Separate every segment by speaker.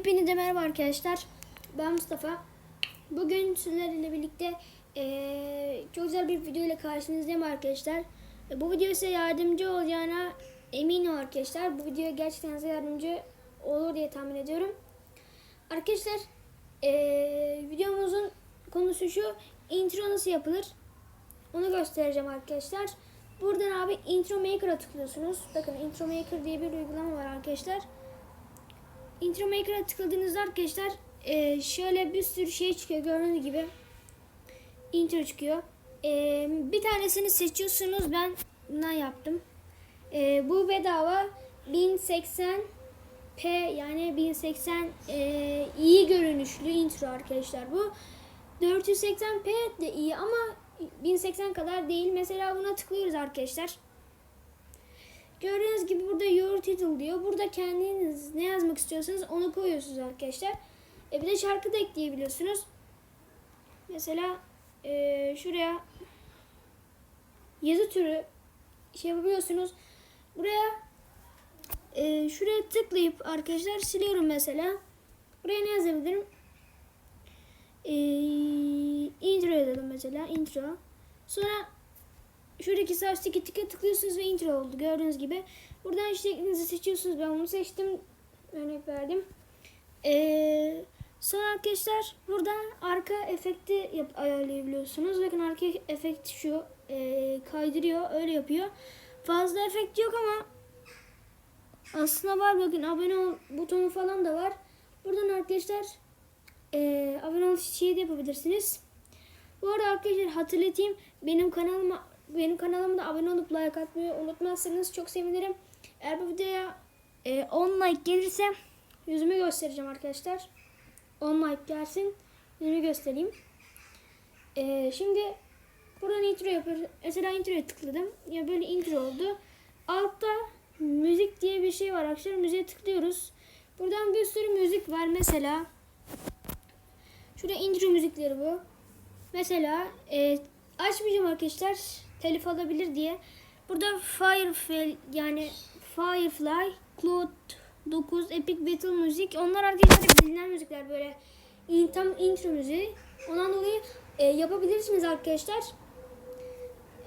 Speaker 1: Hepinize merhaba arkadaşlar. Ben Mustafa. Bugün sizlerle birlikte eee, çok güzel bir video ile karşınızdayım arkadaşlar. E, Bu video size yardımcı olacağına eminim arkadaşlar. Bu video gerçekten size yardımcı olur diye tahmin ediyorum. Arkadaşlar eee, videomuzun konusu şu. Intro nasıl yapılır? Onu göstereceğim arkadaşlar. Buradan abi Intro Maker'a tıklıyorsunuz. Bakın Intro Maker diye bir uygulama var arkadaşlar. Intro Maker'a tıkladığınızda arkadaşlar e, şöyle bir sürü şey çıkıyor gördüğünüz gibi. Intro çıkıyor. E, bir tanesini seçiyorsunuz. Ben bundan yaptım. E, bu bedava 1080p yani 1080 e, iyi görünüşlü intro arkadaşlar bu. 480p de iyi ama 1080 kadar değil. Mesela buna tıklıyoruz arkadaşlar. Gördüğünüz gibi burada your title diyor. Burada kendiniz ne yazmak istiyorsanız onu koyuyorsunuz arkadaşlar. E bir de şarkı da ekleyebiliyorsunuz. Mesela e, şuraya yazı türü şey yapabiliyorsunuz. Buraya e, şuraya tıklayıp arkadaşlar siliyorum mesela. Buraya ne yazabilirim? E, intro yazalım mesela. Intro. Sonra şuradaki sağ üstteki tıka tıklıyorsunuz ve intro oldu gördüğünüz gibi. Buradan şeklinizi seçiyorsunuz. Ben bunu seçtim. Örnek verdim. Ee, sonra arkadaşlar buradan arka efekti yap, ayarlayabiliyorsunuz. Bakın arka efekt şu e, kaydırıyor. Öyle yapıyor. Fazla efekt yok ama aslında var bakın abone ol butonu falan da var. Buradan arkadaşlar e, abone ol şeyi de yapabilirsiniz. Bu arada arkadaşlar hatırlatayım benim kanalıma benim kanalıma da abone olup like atmayı unutmazsanız çok sevinirim. Eğer bu videoya e, 10 like gelirse yüzümü göstereceğim arkadaşlar. 10 like gelsin yüzümü göstereyim. E, şimdi buradan intro yapıyoruz. Mesela introya tıkladım. Ya böyle intro oldu. Altta müzik diye bir şey var arkadaşlar. Müziğe tıklıyoruz. Buradan bir sürü müzik var mesela. Şurada intro müzikleri bu. Mesela e, açmayacağım arkadaşlar telif alabilir diye. Burada Firefly yani Firefly, Cloud 9, Epic Battle Müzik onlar arkadaşlar bilinen müzikler böyle in, tam intro müziği. Ondan dolayı e, yapabilirsiniz arkadaşlar.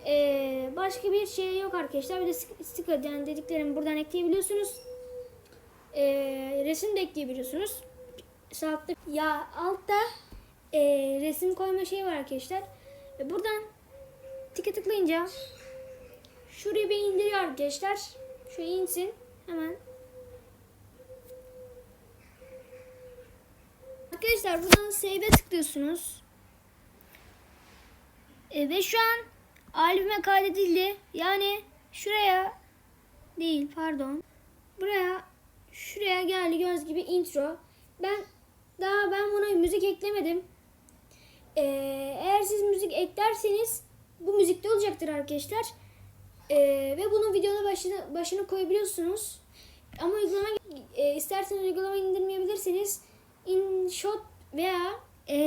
Speaker 1: E, başka bir şey yok arkadaşlar. Bir de st- sticker yani dediklerimi buradan ekleyebiliyorsunuz. E, resim de ekleyebiliyorsunuz. Sağ altta, ya altta e, resim koyma şeyi var arkadaşlar. E, buradan tıka tıklayınca şuraya bir indiriyor arkadaşlar. Şöyle insin hemen. Arkadaşlar buradan save'e tıklıyorsunuz. E, ve şu an albüme kaydedildi. Yani şuraya değil pardon. Buraya şuraya geldi göz gibi intro. Ben daha ben buna müzik eklemedim. Ee, eğer siz müzik eklerseniz bu müzikte olacaktır arkadaşlar. Ee, ve bunun videonun başına, başına koyabiliyorsunuz. Ama uygulama e, isterseniz uygulama indirmeyebilirsiniz. InShot veya e,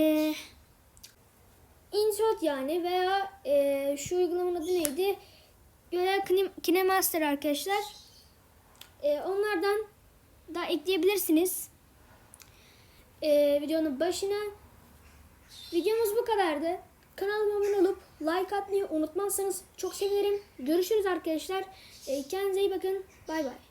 Speaker 1: InShot yani veya e, şu uygulamanın adı neydi? Kine- KineMaster arkadaşlar. E, onlardan da ekleyebilirsiniz. E, videonun başına Videomuz bu kadardı. Kanalıma abone olup like atmayı unutmazsanız çok sevinirim. Görüşürüz arkadaşlar. E, kendinize iyi bakın. Bay bay.